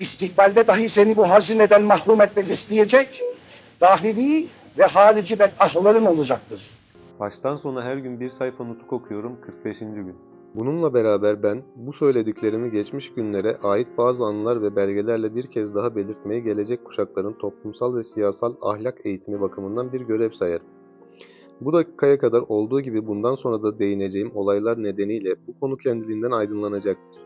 istikbalde dahi seni bu hazineden mahrum etmek isteyecek dahili ve harici bedahların olacaktır. Baştan sona her gün bir sayfa nutuk okuyorum 45. gün. Bununla beraber ben bu söylediklerimi geçmiş günlere ait bazı anılar ve belgelerle bir kez daha belirtmeye gelecek kuşakların toplumsal ve siyasal ahlak eğitimi bakımından bir görev sayarım. Bu dakikaya kadar olduğu gibi bundan sonra da değineceğim olaylar nedeniyle bu konu kendiliğinden aydınlanacaktır.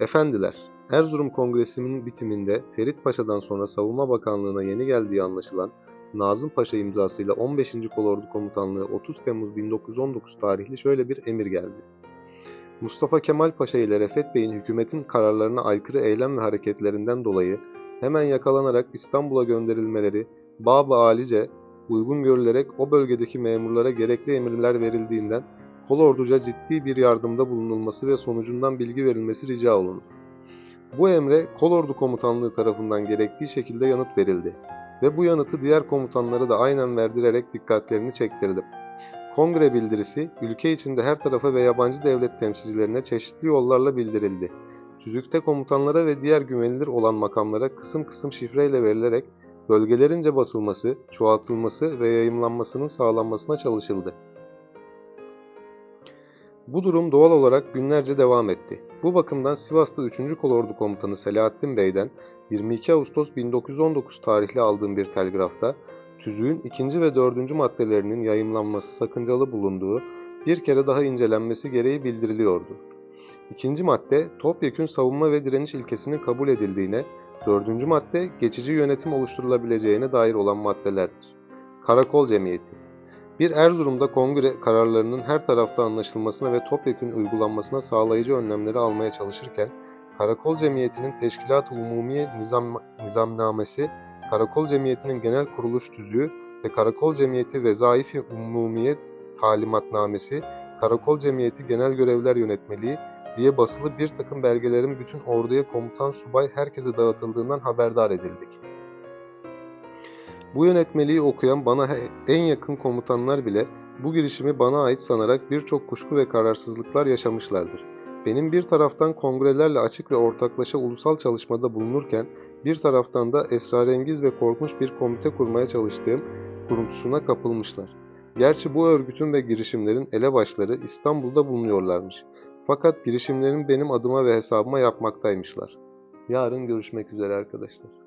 Efendiler, Erzurum Kongresi'nin bitiminde Ferit Paşa'dan sonra Savunma Bakanlığı'na yeni geldiği anlaşılan Nazım Paşa imzasıyla 15. Kolordu Komutanlığı 30 Temmuz 1919 tarihli şöyle bir emir geldi. Mustafa Kemal Paşa ile Refet Bey'in hükümetin kararlarına aykırı eylem ve hareketlerinden dolayı hemen yakalanarak İstanbul'a gönderilmeleri Bab-ı Alice uygun görülerek o bölgedeki memurlara gerekli emirler verildiğinden kolorduca ciddi bir yardımda bulunulması ve sonucundan bilgi verilmesi rica olunur. Bu emre kolordu komutanlığı tarafından gerektiği şekilde yanıt verildi ve bu yanıtı diğer komutanlara da aynen verdirerek dikkatlerini çektirdim. Kongre bildirisi ülke içinde her tarafa ve yabancı devlet temsilcilerine çeşitli yollarla bildirildi. Tüzükte komutanlara ve diğer güvenilir olan makamlara kısım kısım şifreyle verilerek bölgelerince basılması, çoğaltılması ve yayımlanmasının sağlanmasına çalışıldı. Bu durum doğal olarak günlerce devam etti. Bu bakımdan Sivas'ta 3. Kolordu Komutanı Selahattin Bey'den 22 Ağustos 1919 tarihli aldığım bir telgrafta tüzüğün ikinci ve dördüncü maddelerinin yayımlanması sakıncalı bulunduğu bir kere daha incelenmesi gereği bildiriliyordu. İkinci madde, topyekün savunma ve direniş ilkesinin kabul edildiğine, dördüncü madde, geçici yönetim oluşturulabileceğine dair olan maddelerdir. Karakol Cemiyeti Bir Erzurum'da kongre kararlarının her tarafta anlaşılmasına ve topyekün uygulanmasına sağlayıcı önlemleri almaya çalışırken, Karakol Cemiyeti'nin Teşkilat-ı Umumiye Nizam, Nizamnamesi, Karakol Cemiyeti'nin Genel Kuruluş Tüzüğü ve Karakol Cemiyeti Vezaifi Umumiyet Talimatnamesi, Karakol Cemiyeti Genel Görevler Yönetmeliği diye basılı bir takım belgelerin bütün orduya komutan subay herkese dağıtıldığından haberdar edildik. Bu yönetmeliği okuyan bana en yakın komutanlar bile bu girişimi bana ait sanarak birçok kuşku ve kararsızlıklar yaşamışlardır. Benim bir taraftan kongrelerle açık ve ortaklaşa ulusal çalışmada bulunurken bir taraftan da esrarengiz ve korkunç bir komite kurmaya çalıştığım kuruntusuna kapılmışlar. Gerçi bu örgütün ve girişimlerin elebaşları İstanbul'da bulunuyorlarmış. Fakat girişimlerin benim adıma ve hesabıma yapmaktaymışlar. Yarın görüşmek üzere arkadaşlar.